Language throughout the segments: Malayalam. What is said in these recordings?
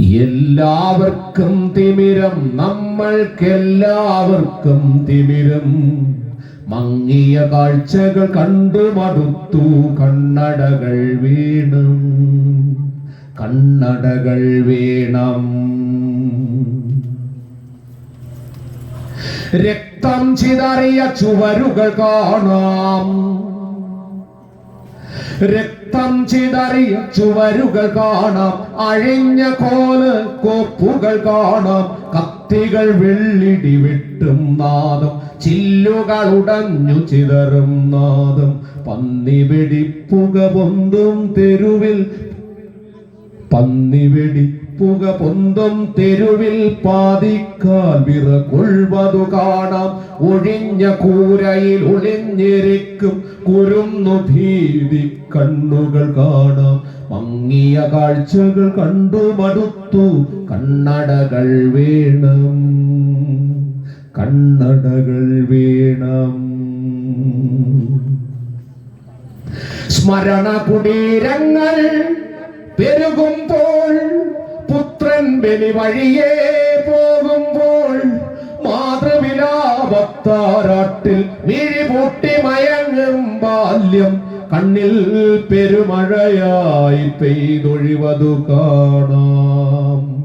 എല്ലാവർക്കും തിമിരം നമ്മൾക്കെല്ലാവർക്കും തിമിരം. മങ്ങിയ കാഴ്ചകൾ കണ്ടു മടുത്തു കണ്ണടകൾ വീണം. കണ്ണടകൾ വീണം. രക്തം ചിതറിയ ചുവരുകൾ കാണാം. രക്തം ചിതറിയ ചുവരുകൾ കാണാം. അഴിഞ്ഞ കോൽ കോപ്പുകൾ കാണാം. കത്തികൾ വെള്ളിടി വെട്ടും നാദം. ചില്ലുകൾ ഉടഞ്ഞു ചിതറും നാദം. പന്നി വെടിപ്പുക പൊന്തും തെരുവിൽ പന്നി വെടിപ്പുക പൊന്തും തെരുവിൽ പാതിക്കാൽ വിറകൊഴുവതു കാണാം. ഒഴിഞ്ഞ കൂരയിൽ ഒളിഞ്ഞിരിക്കും കുരുന്നു ഭീതി കണ്ണുകൾ കാണാം. മങ്ങിയ കാഴ്ചകൾ കണ്ടു മടുത്തു കണ്ണടകൾ വേണം. കണ്ണടകൾ വേണം. സ്മരണ കുടീരങ്ങൾ പെരുകുമ്പോൾ പുത്രൻ ബലി വഴിയേ പോകുമ്പോൾ മാതൃവിലാപത്താരാട്ടിൽ വിഴിപൂട്ടി മയങ്ങും ബാല്യം കണ്ണിൽ പെരുമഴയായി പെയ്തൊഴിവതു കാണാം.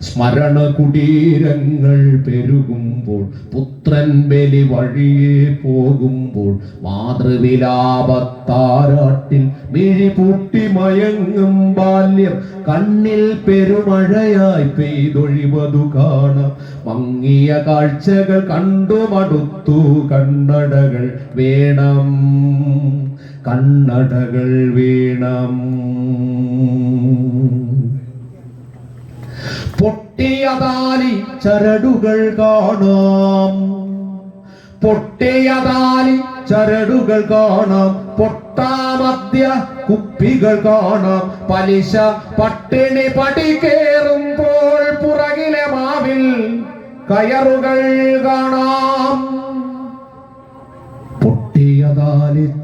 സ്മരണ കുടീരങ്ങൾ പെരുകുമ്പോൾ പുത്രൻ ബലി വഴിയെ പോകുമ്പോൾ മാതൃവിലാപത്താരാട്ടിൽ മിഴി പൂട്ടി മയങ്ങും ബാല്യം കണ്ണിൽ പെരുമഴയായി പെയ്തൊഴിവതു കാണാം. മങ്ങിയ കാഴ്ചകൾ കണ്ടു മടുത്തു കണ്ണടകൾ വേണം കണ്ണടകൾ വേണം. പൊട്ടിയതാലി ചരടുകൾ കാണാം. പൊട്ടിയതാലി ചരടുകൾ കാണാം. പൊട്ടാമദ്യ കുപ്പികൾ കാണാം. പലിശ പട്ടിണി പടി കേറുമ്പോൾ പുറകിലെ മാവിൽ കയറുകൾ കാണാം.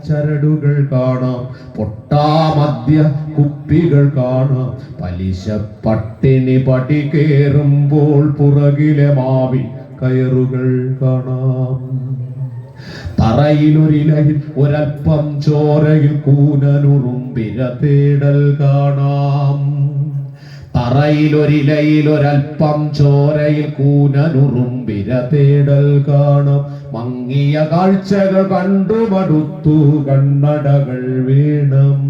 ചരടുകൾ കാണാം. പൊട്ടാമദ്യ കുപ്പികൾ കാണാം. പലിശ പട്ടിണി പടി കേറുമ്പോൾ പുറകിലെ മാവി കയറുകൾ കാണാം. തറയിലൊരിലയിൽ ഒരൽപ്പം ചോരയിൽ കൂനനുറുമ്പിര തേടൽ കാണാം. തറയിലൊരിലയിൽ ചോരയിൽ കൂനനുറുമ്പിര തേടൽ കാണും. മങ്ങിയ കാഴ്ചകൾ കണ്ടു മടുത്തു കണ്ണടകൾ വീണം.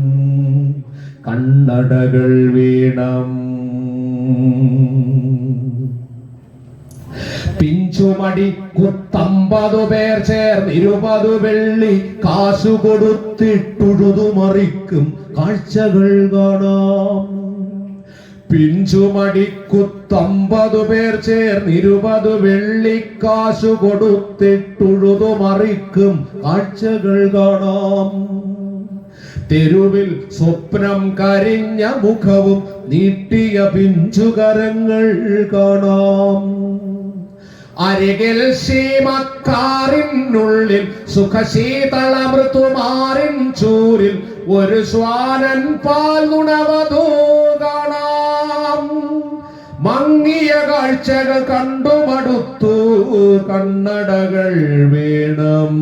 കണ്ണടകൾ വീണം. പിഞ്ചുമടി കുത്തമ്പതു പേർ ചേർന്ന് ഇരുപതു വെള്ളി കാശു കൊടുത്തിട്ടുഴുതു മറിക്കും കാഴ്ചകൾ കാണാം. പിഞ്ചുമടി കുത്തമ്പതു പേർ ചേർന്നിരുപത് വെള്ളിക്കാശു കൊടുത്തിട്ടുഴുതു മറിക്കും കാഴ്ചകൾ കാണാം. തെരുവിൽ സ്വപ്നം കരിഞ്ഞ മുഖവും നീട്ടിയ പിഞ്ചുകരങ്ങൾ കാണാം. അരികിൽ ശീമക്കാറിനുള്ളിൽ സുഖശീതളമൃതുമാറിൻ ചൂരിൽ ഒരു സ്വാനൻ പാൽ നുണവതോ കാണാം. മങ്ങിയ കാഴ്ചകൾ കണ്ടു മടുത്തു കണ്ണടകൾ വേണം.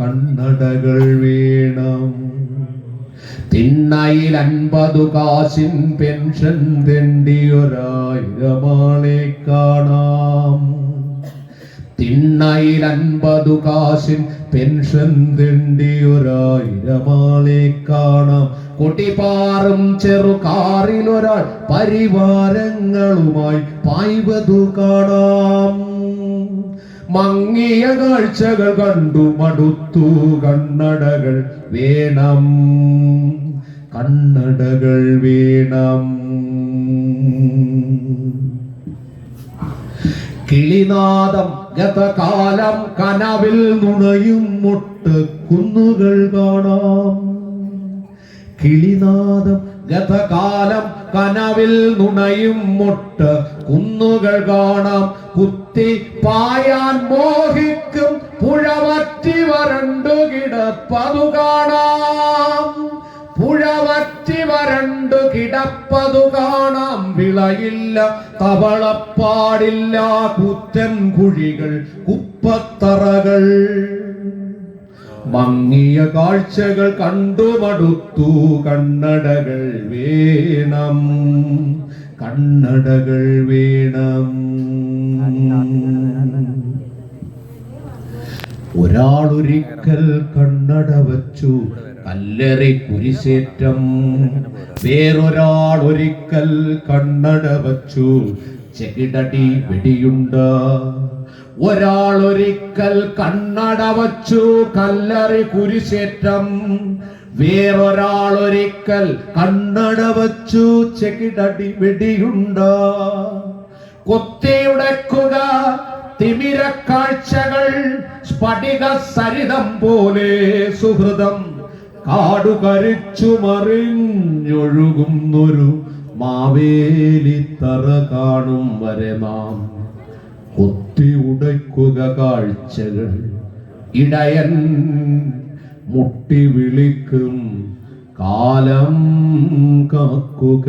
കണ്ണടകൾ വേണം. തിണ്ണയിൽ അൻപതു കാശിൻ പെൻഷൻ തെണ്ടിയൊരായിരമാളെ കാണാം. തിണ്ണയിൽ അൻപതു കാശിൻ പെൻഷൻ തിണ്ടിയൊരായിരമാളെ കാണാം. കൊട്ടിപ്പാറും ചെറുകാറിലൊരാൾ പരിവാരങ്ങളുമായി പായ്വതു കാണാം. മങ്ങിയ കാഴ്ചകൾ കണ്ടു മടുത്തു കണ്ണടകൾ വേണം. കണ്ണടകൾ വേണം. കിളിനാദം ഗതകാലം കനവിൽ നുണയും മുട്ട് കുന്നുകൾ കാണാം. കിളിനാദം ഗതകാലം കനവിൽ നുണയും മുട്ട് കുന്നുകൾ കാണാം. കുത്തി പായാൻ മോഹിക്കും പുഴവറ്റി വരണ്ടു കിടപ്പതു കാണാം. പുഴവറ്റി വരണ്ടു കിടപ്പതു കാണാം. വിളയില്ല തവളപ്പാടില്ല കുറ്റൻ കുഴികൾ കുപ്പത്തറകൾ. മങ്ങിയ കാഴ്ചകൾ കണ്ടുമടുത്തു കണ്ണടകൾ വേണം. കണ്ണടകൾ വേണം. ഒരാളൊരിക്കൽ കണ്ണട വച്ചു. കല്ലറി കുരിശേറ്റം. വേറൊരാൾ ഒരിക്കൽ കണ്ണട വച്ചു. ചെകിടടി വെടിയുണ്ട്. ഒരാൾ ഒരിക്കൽ കണ്ണട വച്ചു. കല്ലറി കുരിശേറ്റം. വേറൊരാൾ ഒരിക്കൽ കണ്ണട വച്ചു. ചെകിടടി വെടിയുണ്ട്. കൊത്തിയുടക്കുക തിമിര കാഴ്ചകൾ സ്ഫടിക സരിതം പോലെ സുഹൃതം കാടുകരിച്ചു മറിഞ്ഞൊഴുകുന്നൊരു മാവേലിത്തറ കാണും വരെ നാം. കൊത്തി ഉടയ്ക്കുക കാഴ്ചകൾ. ഇടയൻ മുട്ടി വിളിക്കും കാലം കാക്കുക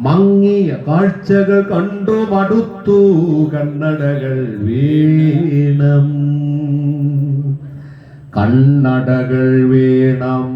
മങ്ങിയ കാഴ്ചകൾ കണ്ടു മടുത്തു കണ്ണടകൾ വീണം. കണ്ണടകൾ വീണം.